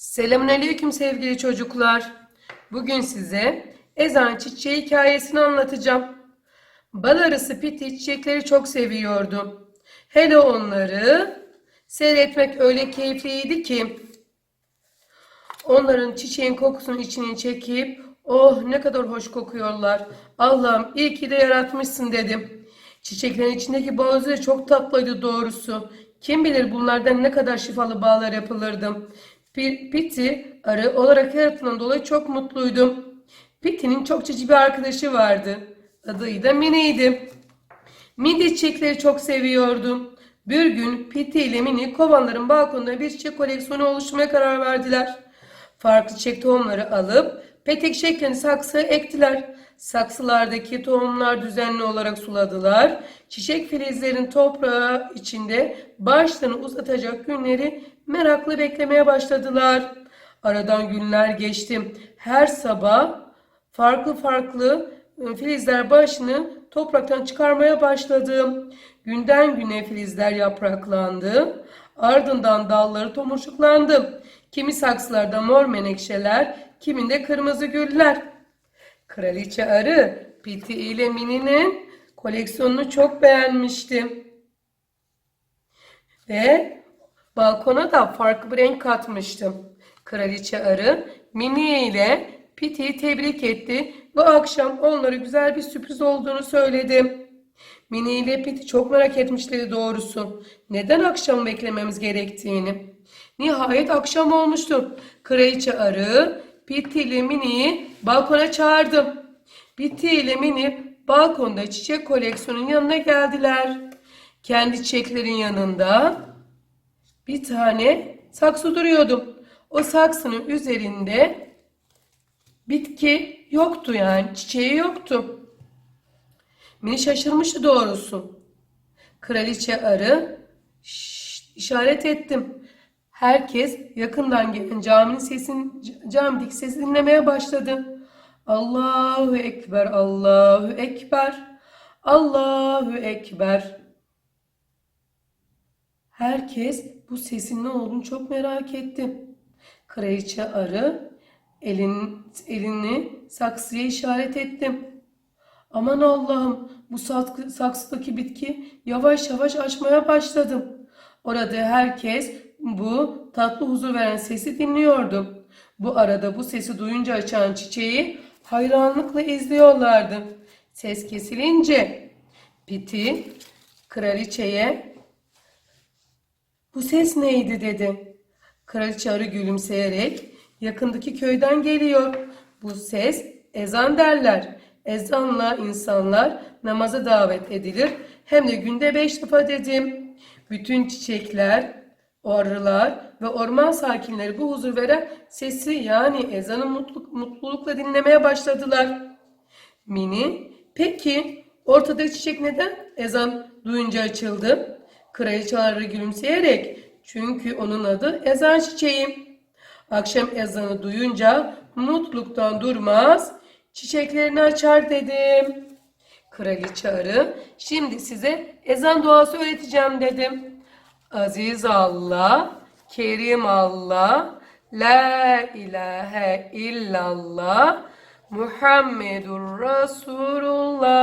Selamünaleyküm sevgili çocuklar. Bugün size ezan çiçeği hikayesini anlatacağım. Bal arısı Piti çiçekleri çok seviyordu. Hele onları seyretmek öyle keyifliydi ki onların çiçeğin kokusunu içine çekip oh ne kadar hoş kokuyorlar. Allah'ım iyi ki de yaratmışsın dedim. Çiçeklerin içindeki bazı da çok tatlıydı doğrusu. Kim bilir bunlardan ne kadar şifalı bağlar yapılırdı. Pi- Piti arı olarak yaratılan dolayı çok mutluydum. Pitti'nin çok cici bir arkadaşı vardı. Adı da Mini'ydi. Mini çiçekleri çok seviyordu. Bir gün Piti ile Mini kovanların balkonunda bir çiçek koleksiyonu oluşturmaya karar verdiler. Farklı çiçek tohumları alıp petek şeklinde saksıya ektiler. Saksılardaki tohumlar düzenli olarak suladılar. Çiçek filizlerin toprağı içinde başlarını uzatacak günleri meraklı beklemeye başladılar. Aradan günler geçti. Her sabah farklı farklı e, filizler başını topraktan çıkarmaya başladı. Günden güne filizler yapraklandı. Ardından dalları tomurcuklandı. Kimi saksılarda mor menekşeler, kiminde kırmızı güller. Kraliçe arı Piti ile Mini'nin koleksiyonunu çok beğenmişti. Ve balkona da farklı bir renk katmıştım. Kraliçe arı Mini ile Piti'yi tebrik etti ve akşam onlara güzel bir sürpriz olduğunu söyledi. Mini ile Piti çok merak etmişlerdi doğrusu. Neden akşam beklememiz gerektiğini. Nihayet akşam olmuştu. Kraliçe arı Piti ile Mini'yi balkona çağırdı. Piti ile Mini balkonda çiçek koleksiyonunun yanına geldiler. Kendi çiçeklerin yanında bir tane saksı duruyordu. O saksının üzerinde bitki yoktu yani çiçeği yoktu. Mini şaşırmıştı doğrusu. Kraliçe arı işaret ettim. Herkes yakından gelen caminin sesini, camideki sesi dinlemeye başladı. Allahu Ekber, Allahu Ekber, Allahu Ekber. Herkes bu sesin ne olduğunu çok merak etti. Kraliçe arı elin, elini saksıya işaret ettim. Aman Allah'ım bu saksı- saksıdaki bitki yavaş yavaş açmaya başladım. Orada herkes bu tatlı huzur veren sesi dinliyordu. Bu arada bu sesi duyunca açan çiçeği hayranlıkla izliyorlardı. Ses kesilince Piti kraliçeye bu ses neydi dedi. Kraliçe arı gülümseyerek yakındaki köyden geliyor. Bu ses ezan derler. Ezanla insanlar namaza davet edilir. Hem de günde beş defa dedim. Bütün çiçekler, arılar ve orman sakinleri bu huzur veren sesi yani ezanı mutluluk, mutlulukla dinlemeye başladılar. Mini, peki ortadaki çiçek neden ezan duyunca açıldı? Kraliçe arı gülümseyerek çünkü onun adı ezan çiçeği. Akşam ezanı duyunca mutluluktan durmaz, çiçeklerini açar dedim. Kraliçe arı, şimdi size ezan duası öğreteceğim dedim. Aziz Allah, Kerim Allah, La ilahe illallah, Muhammedur Resulullah.